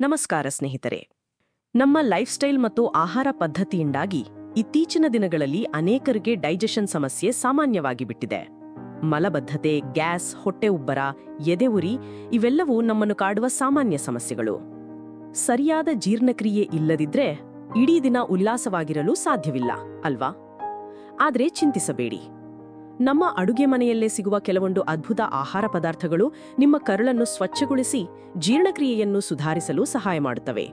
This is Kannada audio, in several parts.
ನಮಸ್ಕಾರ ಸ್ನೇಹಿತರೆ. ನಮ್ಮ ಲೈಫ್ ಸ್ಟೈಲ್ ಮತ್ತು ಆಹಾರ ಪದ್ಧತಿಯಿಂದಾಗಿ ಇತ್ತೀಚಿನ ದಿನಗಳಲ್ಲಿ ಅನೇಕರಿಗೆ ಡೈಜೆಷನ್ ಸಮಸ್ಯೆ ಸಾಮಾನ್ಯವಾಗಿ ಬಿಟ್ಟಿದೆ. ಮಲಬದ್ಧತೆ, ಗ್ಯಾಸ್, ಹೊಟ್ಟೆ ಉಬ್ಬರ, ಎದೆ ಉರಿ ಇವೆಲ್ಲವೂ ನಮ್ಮನ್ನು ಕಾಡುವ ಸಾಮಾನ್ಯ ಸಮಸ್ಯೆಗಳು. ಸರಿಯಾದ ಜೀರ್ಣಕ್ರಿಯೆ ಇಲ್ಲದಿದ್ರೆ ಇಡೀ ದಿನ ಉಲ್ಲಾಸವಾಗಿರಲು ಸಾಧ್ಯವಿಲ್ಲ, ಅಲ್ವಾ? ಆದರೆ ಚಿಂತಿಸಬೇಡಿ. ನಮ್ಮ ಅಡುಗೆ ಮನೆಯಲ್ಲೇ ಸಿಗುವ ಕೆಲವೊಂದು ಅದ್ಭುತ ಆಹಾರ ಪದಾರ್ಥಗಳು ನಿಮ್ಮ ಕರುಳನ್ನು ಸ್ವಚ್ಛಗೊಳಿಸಿ ಜೀರ್ಣಕ್ರಿಯೆಯನ್ನು ಸುಧಾರಿಸಲು ಸಹಾಯ ಮಾಡುತ್ತವೆ.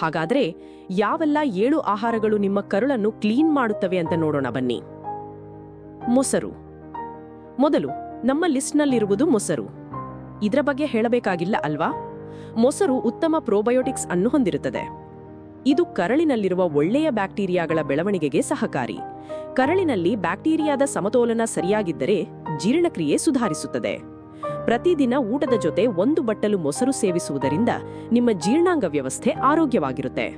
ಹಾಗಾದರೆ ಯಾವೆಲ್ಲ ಏಳು ಆಹಾರಗಳು ನಿಮ್ಮ ಕರುಳನ್ನು ಕ್ಲೀನ್ ಮಾಡುತ್ತವೆ ಅಂತ ನೋಡೋಣ ಬನ್ನಿ. ಮೊಸರು. ಮೊದಲು ನಮ್ಮ ಲಿಸ್ಟ್ನಲ್ಲಿರುವುದು ಮೊಸರು. ಇದರ ಬಗ್ಗೆ ಹೇಳಬೇಕಾಗಿಲ್ಲ ಅಲ್ವಾ? ಮೊಸರು ಉತ್ತಮ ಪ್ರೋಬಯೋಟಿಕ್ಸ್ ಅನ್ನು ಹೊಂದಿರುತ್ತದೆ. ಇದು ಕರಳಿನಲ್ಲಿರುವ ಒಳ್ಳೆಯ ಬ್ಯಾಕ್ಟೀರಿಯಾಗಳ ಬೆಳವಣಿಗೆಗೆ ಸಹಕಾರಿ. ಕರಳಿನಲ್ಲಿ ಬ್ಯಾಕ್ಟೀರಿಯಾದ ಸಮತೋಲನ ಸರಿಯಾಗಿದ್ದರೆ ಜೀರ್ಣಕ್ರಿಯೆ ಸುಧಾರಿಸುತ್ತದೆ. ಪ್ರತಿದಿನ ಊಟದ ಜೊತೆ ಒಂದು ಬಟ್ಟಲು ಮೊಸರು ಸೇವಿಸುವುದರಿಂದ ನಿಮ್ಮ ಜೀರ್ಣಾಂಗ ವ್ಯವಸ್ಥೆ ಆರೋಗ್ಯವಾಗಿರುತ್ತೆ.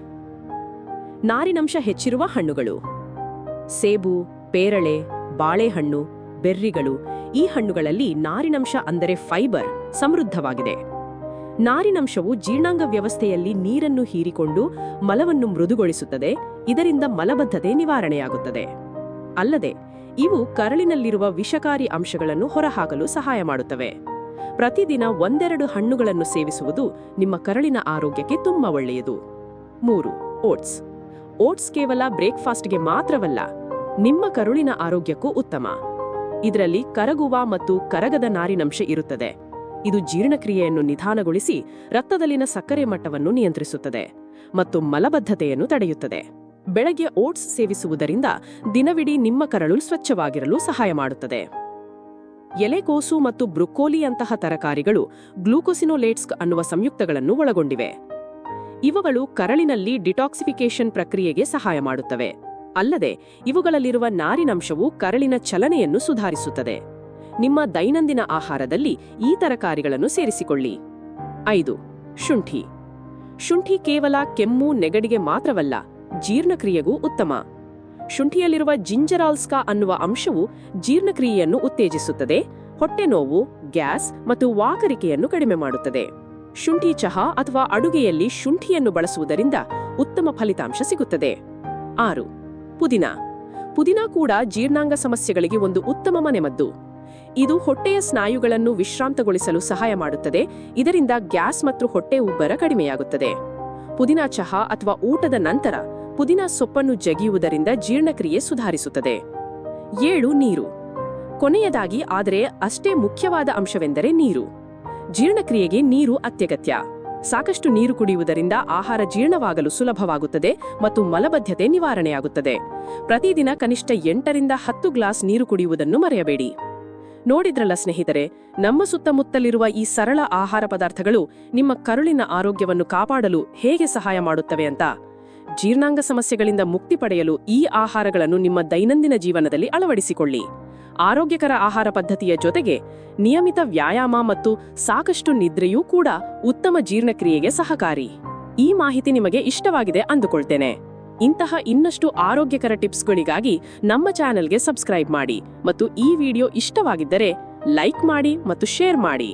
ನಾರಿನಂಶ ಹೆಚ್ಚಿರುವ ಹಣ್ಣುಗಳು. ಸೇಬು, ಪೇರಳೆ, ಬಾಳೆಹಣ್ಣು, ಬೆರ್ರಿಗಳು ಈ ಹಣ್ಣುಗಳಲ್ಲಿ ನಾರಿನಂಶ ಅಂದರೆ ಫೈಬರ್ ಸಮೃದ್ಧವಾಗಿದೆ. ನಾರಿನಂಶವು ಜೀರ್ಣಾಂಗ ವ್ಯವಸ್ಥೆಯಲ್ಲಿ ನೀರನ್ನು ಹೀರಿಕೊಂಡು ಮಲವನ್ನು ಮೃದುಗೊಳಿಸುತ್ತದೆ, ಇದರಿಂದ ಮಲಬದ್ಧತೆ ನಿವಾರಣೆಯಾಗುತ್ತದೆ. ಅಲ್ಲದೆ, ಇವು ಕರಳಿನಲ್ಲಿರುವ ವಿಷಕಾರಿ ಅಂಶಗಳನ್ನು ಹೊರಹಾಕಲು ಸಹಾಯ ಮಾಡುತ್ತವೆ. ಪ್ರತಿದಿನ ಒಂದೆರಡು ಹಣ್ಣುಗಳನ್ನು ಸೇವಿಸುವುದು ನಿಮ್ಮ ಕರಳಿನ ಆರೋಗ್ಯಕ್ಕೆ ತುಂಬಾ ಒಳ್ಳೆಯದು. ಮೂರು, ಓಟ್ಸ್. ಓಟ್ಸ್ ಕೇವಲ ಬ್ರೇಕ್ಫಾಸ್ಟ್ಗೆ ಮಾತ್ರವಲ್ಲ, ನಿಮ್ಮ ಕರುಳಿನ ಆರೋಗ್ಯಕ್ಕೂ ಉತ್ತಮ. ಇದರಲ್ಲಿ ಕರಗುವ ಮತ್ತು ಕರಗದ ನಾರಿನಂಶ ಇರುತ್ತದೆ. ಇದು ಜೀರ್ಣಕ್ರಿಯೆಯನ್ನು ನಿಧಾನಗೊಳಿಸಿ ರಕ್ತದಲ್ಲಿನ ಸಕ್ಕರೆ ಮಟ್ಟವನ್ನು ನಿಯಂತ್ರಿಸುತ್ತದೆ ಮತ್ತು ಮಲಬದ್ಧತೆಯನ್ನು ತಡೆಯುತ್ತದೆ. ಬೆಳಗ್ಗೆ ಓಟ್ಸ್ ಸೇವಿಸುವುದರಿಂದ ದಿನವಿಡೀ ನಿಮ್ಮ ಕರಳು ಸ್ವಚ್ಛವಾಗಿರಲು ಸಹಾಯ ಮಾಡುತ್ತದೆ. ಎಲೆಕೋಸು ಮತ್ತು ಬ್ರುಕೋಲಿಯಂತಹ ತರಕಾರಿಗಳು ಗ್ಲೂಕೋಸಿನೋಲೇಟ್ಸ್ ಅನ್ನುವ ಸಂಯುಕ್ತಗಳನ್ನು ಒಳಗೊಂಡಿವೆ. ಇವುಗಳು ಕರಳಿನಲ್ಲಿ ಡಿಟಾಕ್ಸಿಫಿಕೇಶನ್ ಪ್ರಕ್ರಿಯೆಗೆ ಸಹಾಯ ಮಾಡುತ್ತವೆ. ಅಲ್ಲದೆ ಇವುಗಳಲ್ಲಿರುವ ನಾರಿನಂಶವು ಕರಳಿನ ಚಲನೆಯನ್ನು ಸುಧಾರಿಸುತ್ತದೆ. ನಿಮ್ಮ ದೈನಂದಿನ ಆಹಾರದಲ್ಲಿ ಈ ತರಕಾರಿಗಳನ್ನು ಸೇರಿಸಿಕೊಳ್ಳಿ. ಐದು, ಶುಂಠಿ. ಶುಂಠಿ ಕೇವಲ ಕೆಮ್ಮು ನೆಗಡಿಗೆ ಮಾತ್ರವಲ್ಲ, ಜೀರ್ಣಕ್ರಿಯೆಗೂ ಉತ್ತಮ. ಶುಂಠಿಯಲ್ಲಿರುವ ಜಿಂಜರಾಲ್ಸ್ಕಾ ಅನ್ನುವ ಅಂಶವು ಜೀರ್ಣಕ್ರಿಯೆಯನ್ನು ಉತ್ತೇಜಿಸುತ್ತದೆ, ಹೊಟ್ಟೆ ನೋವು, ಗ್ಯಾಸ್ ಮತ್ತು ವಾಕರಿಕೆಯನ್ನು ಕಡಿಮೆ ಮಾಡುತ್ತದೆ. ಶುಂಠಿ ಚಹಾ ಅಥವಾ ಅಡುಗೆಯಲ್ಲಿ ಶುಂಠಿಯನ್ನು ಬಳಸುವುದರಿಂದ ಉತ್ತಮ ಫಲಿತಾಂಶ ಸಿಗುತ್ತದೆ. ಆರು, ಪುದೀನಾ. ಪುದೀನಾ ಕೂಡ ಜೀರ್ಣಾಂಗ ಸಮಸ್ಯೆಗಳಿಗೆ ಒಂದು ಉತ್ತಮ ಮನೆಮದ್ದು. ಇದು ಹೊಟ್ಟೆಯ ಸ್ನಾಯುಗಳನ್ನು ವಿಶ್ರಾಂತಗೊಳಿಸಲು ಸಹಾಯ ಮಾಡುತ್ತದೆ. ಇದರಿಂದ ಗ್ಯಾಸ್ ಮತ್ತು ಹೊಟ್ಟೆ ಉಬ್ಬರ ಕಡಿಮೆಯಾಗುತ್ತದೆ. ಪುದೀನಾ ಚಹಾ ಅಥವಾ ಊಟದ ನಂತರ ಪುದಿನ ಸೊಪ್ಪನ್ನು ಜಗಿಯುವುದರಿಂದ ಜೀರ್ಣಕ್ರಿಯೆ ಸುಧಾರಿಸುತ್ತದೆ. ಏಳು, ನೀರು. ಕೊನೆಯದಾಗಿ, ಆದರೆ ಅಷ್ಟೇ ಮುಖ್ಯವಾದ ಅಂಶವೆಂದರೆ ನೀರು. ಜೀರ್ಣಕ್ರಿಯೆಗೆ ನೀರು ಅತ್ಯಗತ್ಯ. ಸಾಕಷ್ಟು ನೀರು ಕುಡಿಯುವುದರಿಂದ ಆಹಾರ ಜೀರ್ಣವಾಗಲು ಸುಲಭವಾಗುತ್ತದೆ ಮತ್ತು ಮಲಬದ್ಧತೆ ನಿವಾರಣೆಯಾಗುತ್ತದೆ. ಪ್ರತಿದಿನ ಕನಿಷ್ಠ ಎಂಟರಿಂದ ಹತ್ತು ಗ್ಲಾಸ್ ನೀರು ಕುಡಿಯುವುದನ್ನು ಮರೆಯಬೇಡಿ. ನೋಡಿದ್ರಲ್ಲ ಸ್ನೇಹಿತರೆ, ನಮ್ಮ ಸುತ್ತಮುತ್ತಲಿರುವ ಈ ಸರಳ ಆಹಾರ ಪದಾರ್ಥಗಳು ನಿಮ್ಮ ಕರುಳಿನ ಆರೋಗ್ಯವನ್ನು ಕಾಪಾಡಲು ಹೇಗೆ ಸಹಾಯ ಮಾಡುತ್ತವೆ ಅಂತ? ಜೀರ್ಣಾಂಗ ಸಮಸ್ಯೆಗಳಿಂದ ಮುಕ್ತಿ ಪಡೆಯಲು ಈ ಆಹಾರಗಳನ್ನು ನಿಮ್ಮ ದೈನಂದಿನ ಜೀವನದಲ್ಲಿ ಅಳವಡಿಸಿಕೊಳ್ಳಿ. ಆರೋಗ್ಯಕರ ಆಹಾರ ಪದ್ಧತಿಯ ಜೊತೆಗೆ ನಿಯಮಿತ ವ್ಯಾಯಾಮ ಮತ್ತು ಸಾಕಷ್ಟು ನಿದ್ರೆಯೂ ಕೂಡ ಉತ್ತಮ ಜೀರ್ಣಕ್ರಿಯೆಗೆ ಸಹಕಾರಿ. ಈ ಮಾಹಿತಿ ನಿಮಗೆ ಇಷ್ಟವಾಗಿದೆ ಅಂದುಕೊಳ್ತೇನೆ. ಇಂತಹ ಇನ್ನಷ್ಟು ಆರೋಗ್ಯಕರ ಟಿಪ್ಸ್ಗಳಿಗಾಗಿ ನಮ್ಮ ಚಾನೆಲ್ಗೆ ಸಬ್ಸ್ಕ್ರೈಬ್ ಮಾಡಿ ಮತ್ತು ಈ ವಿಡಿಯೋ ಇಷ್ಟವಾಗಿದ್ದರೆ ಲೈಕ್ ಮಾಡಿ ಮತ್ತು ಶೇರ್ ಮಾಡಿ.